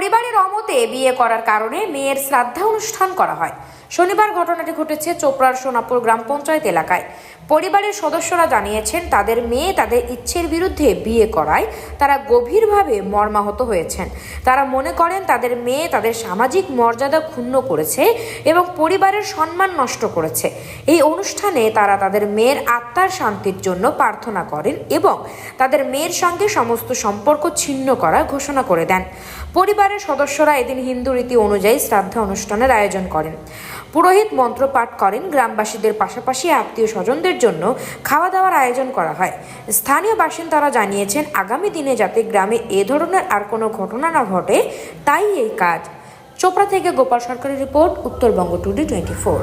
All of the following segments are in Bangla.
পরিবারের অমতে বিয়ে করার কারণে মেয়ের শ্রাদ্ধা অনুষ্ঠান করা হয়। শনিবার ঘটনাটি ঘটেছে চোপড়ার সোনাপুর গ্রাম পঞ্চায়েত এলাকায়। পরিবারের সদস্যরা জানিয়েছেন, তাদের মেয়ে তাদের ইচ্ছের বিরুদ্ধে বিয়ে করায় তারা গভীরভাবে মর্মাহত হয়েছেন। তারা মনে করেন, তাদের মেয়ে তাদের সামাজিক মর্যাদা ক্ষুণ্ণ করেছে এবং পরিবারের সম্মান নষ্ট করেছে। এই অনুষ্ঠানে তারা তাদের মেয়ের আত্মার শান্তির জন্য প্রার্থনা করেন এবং তাদের মেয়ের সঙ্গে সমস্ত সম্পর্ক ছিন্ন করার ঘোষণা করে দেন। পরিবারের সদস্যরা এদিন হিন্দু রীতি অনুযায়ী শ্রাদ্ধ অনুষ্ঠানের আয়োজন করেন। পুরোহিত মন্ত্র পাঠ করেন। গ্রামবাসীদের পাশাপাশি আত্মীয় স্বজনদের জন্য খাওয়া দাওয়ার আয়োজন করা হয়। স্থানীয় বাসিন্দারা জানিয়েছেন, আগামী দিনে যাতে গ্রামে এ ধরনের আর কোনো ঘটনা না ঘটে, তাই এই কাজ। চোপড়া থেকে গোপাল সরকারের report, Uttarbanga today twenty four.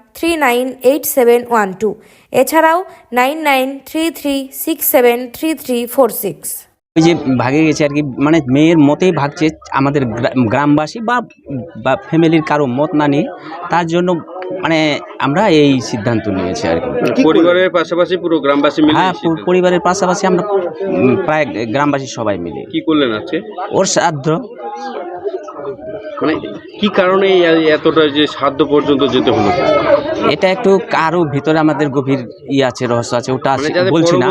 three nine eight seven one two এছাড়াও nine nine three three six seven three three four six ওই যে ভাগে গেছে আর কি মানে মেয়ের মতেই ভাগছে আমাদের গ্রা- গ্রামবাসী বা বা ফ্যামিলির কারও মত না নিয়ে তার জন্য মানে আমরা এই সিদ্ধান্ত নিয়েছি আর কি। পরিবারের পাশাপাশি পুরো গ্রামবাসী মিলে হ্যাঁ পরিবারের পাশাপাশি আমরা প্রায় গ্রামবাসী সবাই মিলে। কি করলেন আজকে? ওর শ্রাদ্ধ। মানে কি কারণে এই এতটা যে সাধ্য পর্যন্ত যেতে হলো? এটা একটু কারও ভিতরে আমাদের গভীর ই আছে রহস্য আছে ওটা মানে আছে, বলছি না।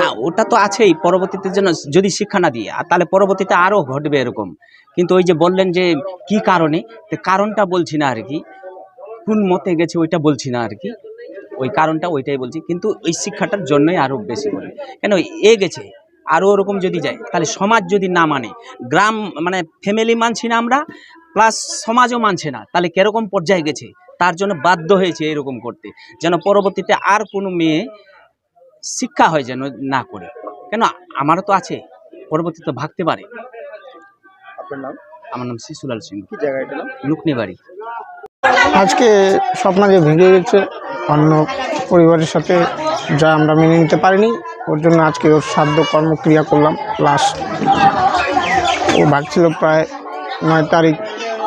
না ওটা তো আছেই পরবর্তীতে যেন যদি শিক্ষা না দিয়ে তাহলে পরবর্তীতে আরও ঘটবে এরকম। কিন্তু ওই যে বললেন যে কি কারণে তো কারণটা বলছি না আর কি। কোন মতে গেছে ওইটা বলছি না আর কি। ওই কারণটা ওইটাই বলছি কিন্তু ওই শিক্ষাটার জন্যই আরও বেশি করে। কেন এ গেছে আরও ওরকম যদি যায় তাহলে সমাজ যদি না মানে গ্রাম মানে ফ্যামিলি মানছি না আমরা প্লাস সমাজও মানছে না তাহলে কীরকম পর্যায়ে গেছে? তার জন্য বাধ্য হয়েছে এরকম করতে যেন পরবর্তীতে আর কোনো মেয়ে শিক্ষা হয় যেন না করে। কেন আমারও তো আছে পরবর্তীতে ভাগতে পারে। আপনার নাম? আমার নাম শিশুলাল সিং কি জায়গা এটা লুকনি বাড়ি আজকে স্বপ্ন যে ভেঙে গেছে অন্য পরিবারের সাথে যা আমরা মেনে নিতে পারিনি ওর জন্য আজকে ওর সাধ্য কর্মক্রিয়া করলাম প্লাস ও ভাগছিল প্রায় নয় তারিখ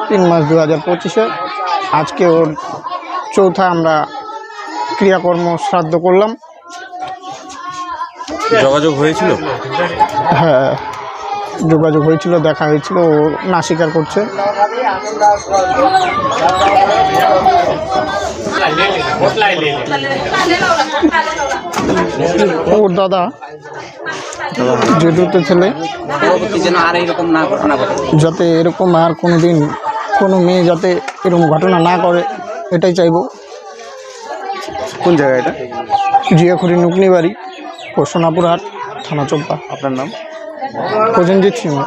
তিন মাস দু হাজার পঁচিশে। আজকে ওর চৌথা আমরা ক্রিয়াকর্ম শ্রাদ্ধ করলাম। যোগাযোগ হয়েছিল? হ্যাঁ যোগাযোগ হয়েছিল দেখা হয়েছিল ও না স্বীকার করছে। ওর দাদা ছেলে যাতে এরকম আর কোনো দিন কোনো মেয়ে যাতে এরকম ঘটনা না করে এটাই চাইব। কোন জায়গা এটা? জিয়াখুরি নুকনি বাড়ি ও সোনাপুর হাট থানা চোপড়া আপনার নাম? প্রসেনজিৎ সিংহ।